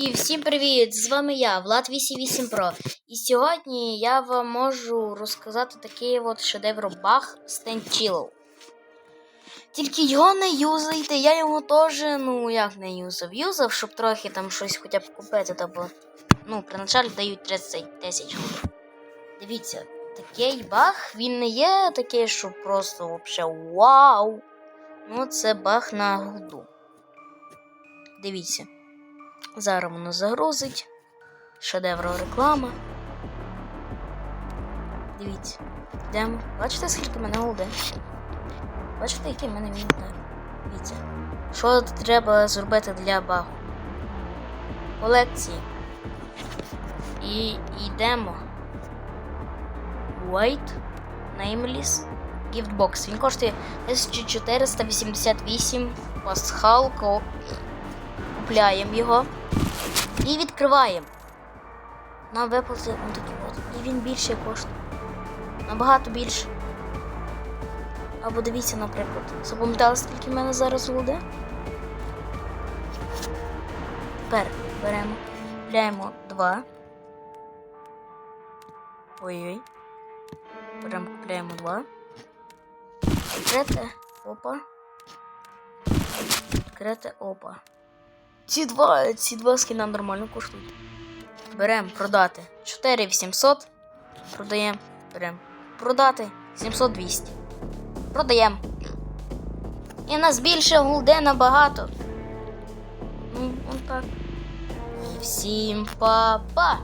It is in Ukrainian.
І всім привіт! З вами я, Влад 88 Pro. І сьогодні я вам можу розказати такий от шедевр баг Стенчілов. Тільки його не юзайте, я його теж, ну як не юзав. Юзав, щоб трохи там щось хоча б купити, та бо, ну, при началі дають 30 тисяч. Дивіться, такий баг, він не є такий, що просто вообще вау. Ну, це баг на голду. Дивіться. Зараз воно загрузить. Шедеврова реклама. Дивіться. Йдемо. Бачите, скільки мене голди? Бачите, який в мене він? Дивіться. Що треба зробити для багу? Колекції. І йдемо. White Nameless Giftbox. Він коштує 1488 пасхалку. Купляємо його і відкриваємо. Нам виплати он такий от. І він більше коштує. Набагато більше. Або дивіться, наприклад. Запам'ятали, скільки в мене зараз голоде? Тепер беремо. Купляємо два. Ой-ой. Беремо, купляємо два. Відкрите. Опа. Відкрите опа. Ці два, ці два скіна нормально коштують. Беремо продати 4800. Продаємо. Беремо. Продати 700-200. Продаємо. І нас більше гулде набагато. Ну, он так. Всім па-па!